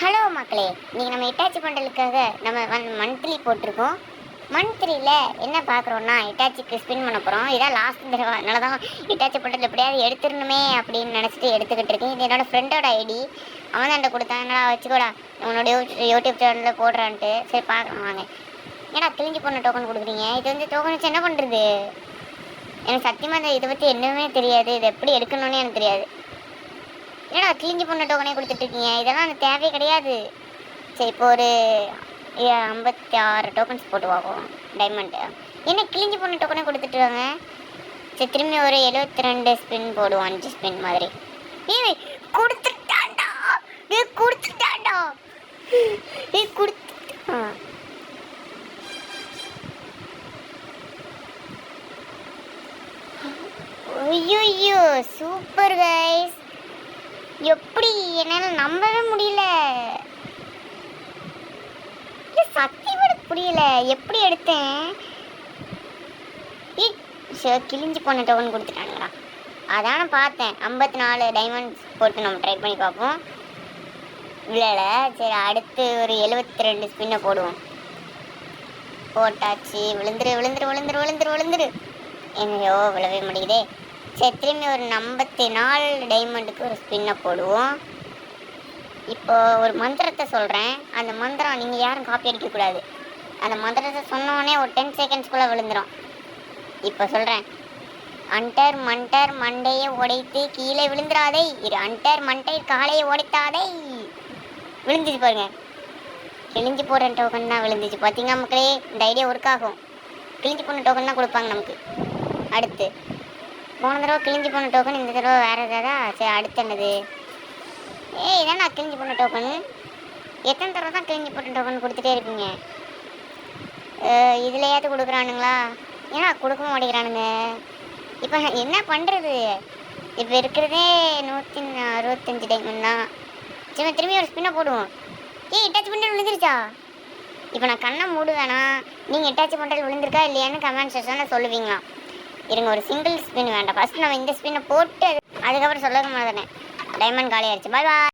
Hello மக்களே. இன்றைக்கி நம்ம இட்டாச்சி பண்டலுக்காக நம்ம வந்து மந்த்லி போட்டிருக்கோம். மந்த்லியில் என்ன பார்க்குறோன்னா இட்டாச்சிக்கு ஸ்பின் பண்ண போகிறோம் இதான் லாஸ்ட் தடவை. அதனால தான் இட்டாச்சி பண்டல் எப்படியாவது எடுத்துடணுமே அப்படின்னு நினச்சிட்டு எடுத்துக்கிட்டு இருக்கேன். இது என்னோடய ஃப்ரெண்டோட ஐடி அவன் தான் கொடுத்தான். என்னடா வச்சுக்கோடா. உன்னோட யூ- யூடியூப் சேனலில் போடுறான்ட்டு. சரி பார்க்குறோம் வாங்க. ஏன்னா கிழிஞ்சு போன டோக்கன் கொடுக்குறீங்க? இது வந்து டோக்கன் வச்சு என்ன பண்ணுறது எனக்கு சத்தியமாக இதை பற்றி என்னமே தெரியாது. இது எப்படி எடுக்கணும்னு எனக்கு தெரியாது. என்னடா கிழிஞ்சு போன டோக்கனே கொடுத்துட்டு இருக்கீங்க இதெல்லாம் அந்த தேவையே கிடையாது. சரி இப்போ ஒரு ஐம்பத்தி ஆறு டோக்கன்ஸ் போட்டு வாங்குவோம் டைமண்டு என்ன கிழிஞ்சு போன டோக்கனே கொடுத்துட்டுருக்காங்க சரி திரும்பி ஒரு எழுபத்தி ரெண்டு ஸ்பின் போடுவோம் அஞ்சு ஸ்பின் மாதிரி. ஏய் கொடுத்துட்டான்டா. ஏ கொடுத்துட்டான்டா. ஏ கொடுத்துட்டான் ஐயோ சூப்பர் கைஸ் எப்படி? என்னால் நம்பவே முடியல. இல்ல, சத்தியமா எனக்கு புரியல. எப்படி எடுத்தேன்? ஏய், கிழிஞ்சு போன டோக்கன் கொடுத்துட்டானுங்களா அதான பார்த்தேன். ஐம்பத்தி நாலு டைமண்ட்ஸ் போட்டு நம்ம ட்ரை பண்ணி பார்ப்போம். இல்லைல சரி அடுத்து ஒரு எழுபத்தி ரெண்டு ஸ்பின்னை போடுவோம். போட்டாச்சு. விழுந்துரு விழுந்துரு விழுந்துரு விழுந்துரு விழுந்துரு. என்னையோ விழவே முடியுதே சரி திரும்பி ஒரு ஐம்பத்தி நாலு டைமண்டுக்கு ஒரு ஸ்பின்னை போடுவோம். இப்போ ஒரு மந்திரத்தை சொல்கிறேன் அந்த மந்திரம் நீங்கள் யாரும் காப்பி அடிக்கக்கூடாது அந்த மந்திரத்தை சொன்னோடனே ஒரு டென் செகண்ட்ஸ்குள்ளே விழுந்துடும் இப்போ சொல்கிறேன் அண்டர் மண்டர் மண்டையை உடைத்து கீழே விழுந்துடாதே இரு அண்டர் மண்டை காலையை உடைத்தாதே. விழுந்துச்சு பாருங்க. கிழிஞ்சு போடுற டோக்கன் தான் விழுந்துச்சு. பார்த்தீங்க மக்களே? இந்த ஐடியா ஒர்க் ஆகும். கிழிஞ்சு போன டோக்கன் தான் கொடுப்பாங்க நமக்கு. அடுத்து. போன தடவை கிழிஞ்சு போன டோக்கன் இந்த தடவை வேறு ஏதாவதா? சரி அடுத்த என்னது? ஏய் இதான் நான் கிழிஞ்சு போன டோக்கன் எத்தனை தடவை தான் கிழிஞ்சு போன டோக்கன் கொடுத்துட்டே இருப்பீங்க? இதுலையாவது கொடுக்குறானுங்களா? ஏன்னா கொடுக்க மாட்டேங்கிறானுங்க. இப்போ என்ன பண்ணுறது இப்போ இருக்கிறதே நூற்றி அறுபத்தஞ்சு டைமண்ட் தான். சரி திரும்பி ஒரு ஸ்பின்னை போடுவோம். ஏய் டச் பண்ணி விழுந்துருச்சா? இப்போ நான் கண்ணை மூடுவேனா? நீங்கள் டச் பண்ணுறது விழுந்திருக்கா இல்லையான்னு கமெண்ட் செஷனில் சொல்லுவீங்களா இருங்க ஒரு சிங்கிள் ஸ்பின் வேண்டாம். ஃபஸ்ட் நம்ம இந்த ஸ்பின்னை போட்டு அதுக்கப்புறம் சொல்ல மாட்டேன் டைமண்ட் காலி ஆயிடுச்சு பாய் பாய்